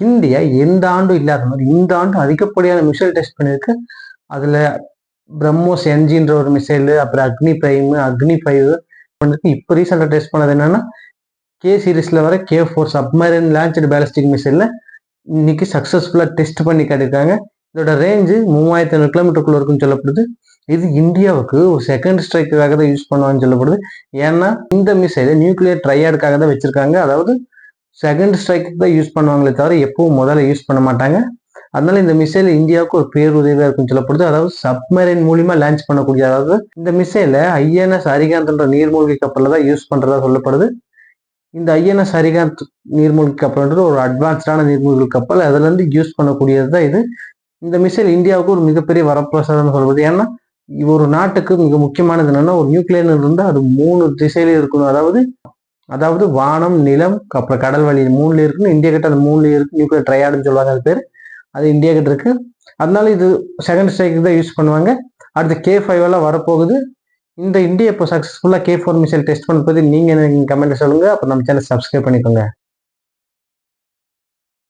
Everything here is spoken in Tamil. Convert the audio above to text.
இந்தியா எந்த ஆண்டும் இல்லாத மாதிரி இந்த ஆண்டு அதிகப்படியான மிசைல் டெஸ்ட் பண்ணியிருக்கு அதில் பிரம்மோஸ் என்ஜின்ற ஒரு மிசைல் அப்புறம் அக்னி பிரைம் அக்னி ஃபைவ் பண்ணிருக்கு. இப்போ ரீசெண்டாக டெஸ்ட் பண்ணது என்னன்னா கே சீரீஸில் வர K four submarine launch ballistic மிசைலில் இன்னைக்கு சக்ஸஸ்ஃபுல்லாக டெஸ்ட் பண்ணி கட்டிருக்காங்க இதோட ரேஞ்சு மூவாயிரத்தி ஐநூறு கிலோமீட்டருக்குள்ள இருக்குன்னு சொல்லப்படுது. இது இந்தியாவுக்கு ஒரு செகண்ட் ஸ்ட்ரைக்காக தான் யூஸ் பண்ணுவான்னு சொல்லப்படுது. ஏன்னா இந்த மிசைலை நியூக்ளியர் ட்ரையாடுக்காக தான் வச்சிருக்காங்க. அதாவது செகண்ட் ஸ்ட்ரைக்கு தான் யூஸ் பண்ணுவாங்களே தவிர எப்பவும் முதல்ல யூஸ் பண்ண மாட்டாங்க. அதனால இந்த மிசைல் இந்தியாவுக்கு ஒரு பேருதவியா இருக்குன்னு சொல்லப்படுது. அதாவது சப்மரைன் மூலியமா லான்ச் பண்ணக்கூடிய அதாவது இந்த மிசைலை ஐஎன்எஸ் அரிகாந்த்ன்ற நீர்மூழ்கி கப்பலில் தான் யூஸ் பண்றதா சொல்லப்படுது. இந்த ஐஎன்எஸ் அரிகாந்த் நீர்மூழ்கி கப்பல்ன்றது ஒரு அட்வான்ஸ்டான நீர்மூழ்கி கப்பல். அதுல இருந்து யூஸ் பண்ணக்கூடியது தான் இது. இந்த மிசைல் இந்தியாவுக்கு ஒரு மிகப்பெரிய வரப்பிரசாதம் சொல்வது ஏன்னா ஒரு நாட்டுக்கு மிக முக்கியமானது என்னன்னா ஒரு நியூக்ளியர் இருந்தால் அது மூணு திசையில இருக்கணும். அதாவது அதாவது வானம் நிலம் அப்புறம் கடல் வழி மூணுல இருக்குன்னு இந்தியா கிட்ட அது மூணுல இருக்கு நியூக்ளியர் ட்ரையாடுன்னு சொல்லுவாங்க அது பேர். அது இந்தியா கிட்ட இருக்கு. அதனால இது செகண்ட் ஸ்ட்ரைக்கு தான் யூஸ் பண்ணுவாங்க. அடுத்து கே ஃபைவ் எல்லாம் வரப்போகுது. இந்த இந்தியா இப்போ சக்ஸஸ்ஃபுல்லாக கே ஃபோர் மிசைல் டெஸ்ட் பண்ணுறது நீங்கள் நீங்கள் கமெண்ட் சொல்லுங்க. அப்போ நம்ம சேனல் சப்ஸ்கிரைப் பண்ணிக்கோங்க.